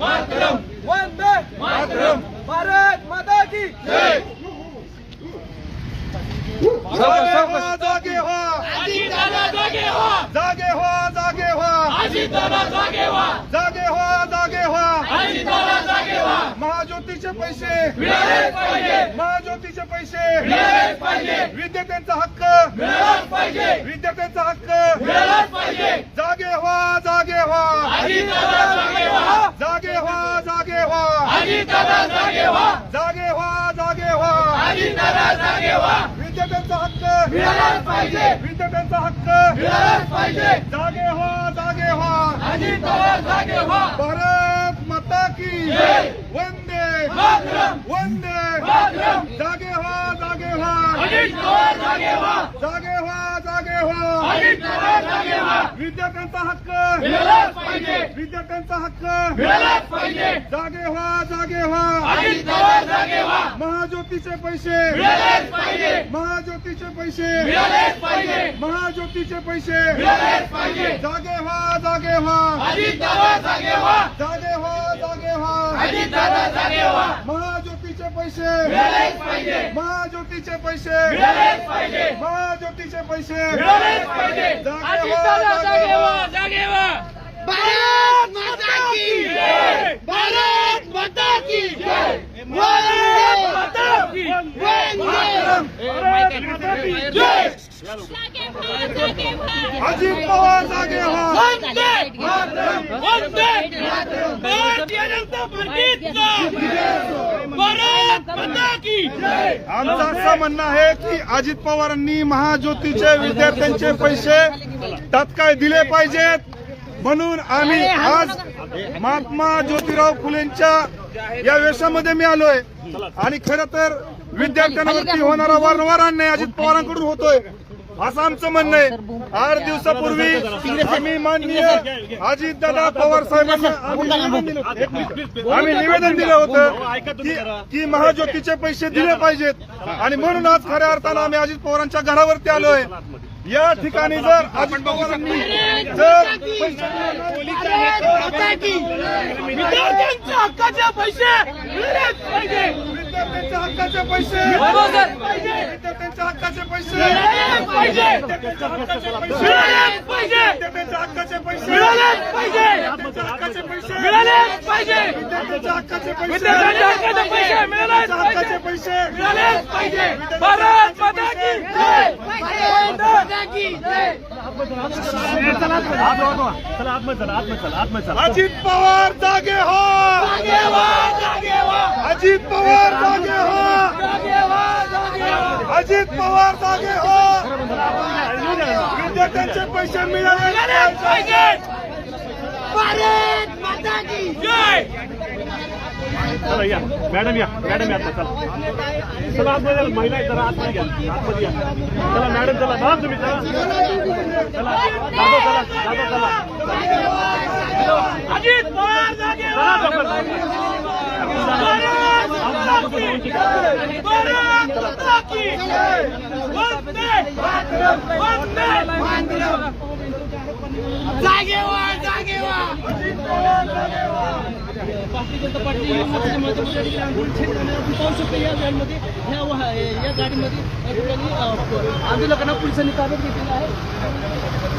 मातरम. वंदे मातरम. भारत माता की जागे व्हा जागे अजितदादा जागे व्हा जागे व्हा जागे अजितदादा जागे व्हा जागे व्हा जागे व्हा महाज्योतीचे पैसे. महाज्योतीचे पैसे. विद्यार्थ्यांचा हक्क. विद्यार्थ्यांचा हक्क. जागे व्हा जागे व्हा अजितदादा जागे व्हा जागे व्हा जागे व्हा अजितदादा जागे व्हा. जागे व्हा जागे व्हा. अजितदादा जागे व्हा. विद्यार्थ्यांचा हक्क. मिळालाच पाहिजे. विद्यार्थ्यांचा हक्क. मिळालाच पाहिजे. जागे व्हा जागे व्हा. अजितदादा जागे व्हा. भारत माता की. वंदे. मातरम. वंदे. मातरम. जागे व्हा जागे व्हा जागे व्हा अजितदादा जागे व्हा विद्यार्थ्यांचा हक्क. मिळालाच पाहिजे. विद्यार्थ्यांचा हक्क. मिळालाच पाहिजे. जागे व्हा जागे व्हा. जागे व्हा. महाज्योतीचे पैसे. मिळालेच पाहिजे. महाज्योतीचे पैसे. मिळालेच पाहिजे. महाज्योतीचे पैसे. मिळालेच पाहिजे. जागे व्हा जागे व्हा. जागे व्हा. जागे व्हा जागे व्हा. जागे व्हा. महाज्योतीचे पैसे. महाज्योतीचे पैसे. महाज्योतीचे पैसे. भारत माता की जय. भारत माता की जय. भारत माता की वंदे जय. अजित पवार जागे व्हा भारतीय जनता पार्टीचा आमचं असं म्हणणं आहे की अजित पवारांनी महाज्योतीचे विद्यार्थ्यांचे पैसे तात्काळ दिले पाहिजेत. म्हणून आम्ही आज महात्मा ज्योतिराव फुलेंच्या या वेशामध्ये मी आलोय. आणि खर तर विद्यार्थ्यांवरती होणारा वारंवार अन्याय अजित पवारांकडून होतोय. असं आमचं म्हणणं आहे आठ दिवसापूर्वी आम्ही माननीय अजितदादा पवार साहेबांना आम्ही निवेदन दिलं होतं. की महाज्योतीचे पैसे दिले पाहिजेत आणि म्हणून आज खऱ्या अर्थानं आम्ही अजित पवारांच्या घरावरती आलोय या ठिकाणी जर अजित पवारांनी जर पैसे हक्काचे पैसे! विद्यार्थ्यांच्या हक्काचे पैसे. विद्यार्थ्यांच्या हक्काचे पैसे! विद्यार्थ्यांच्या हक्काचे पैसे! विद्यार्थ्यांच्या हक्काचे पैसे हक्काचे पैसे! मिळालेच पाहिजे! विद्यार्थ्यांच्या हक्काचे पैसे! हक्काचे पाहिजे! भारत माता की जय! भारत माता की जय! अजित पवार जागे हो। अजित पवार जागे हो। अजित पवार जागे हो। विद्यार्थ्यांचे पैसे मिळाले पाहिजे भारत माता की चला या. मॅडम या. मॅडम या चला. चला आतमध्ये महिला जरा आतमध्ये घ्या आतमध्ये या. चला मॅडम चला. चला तुम्ही चला. चला चला चला. अजित पवार जागे चला भारतीय जनता पार्टी मताच्या माध्यमातून या ठिकाणी आंदोलन थेट पाहू शकतो या व्हॅनमध्ये ह्या या गाडीमध्ये या ठिकाणी अ, आंदोलकांना पोलिसांनी ताब्यात घेतलेलं आहे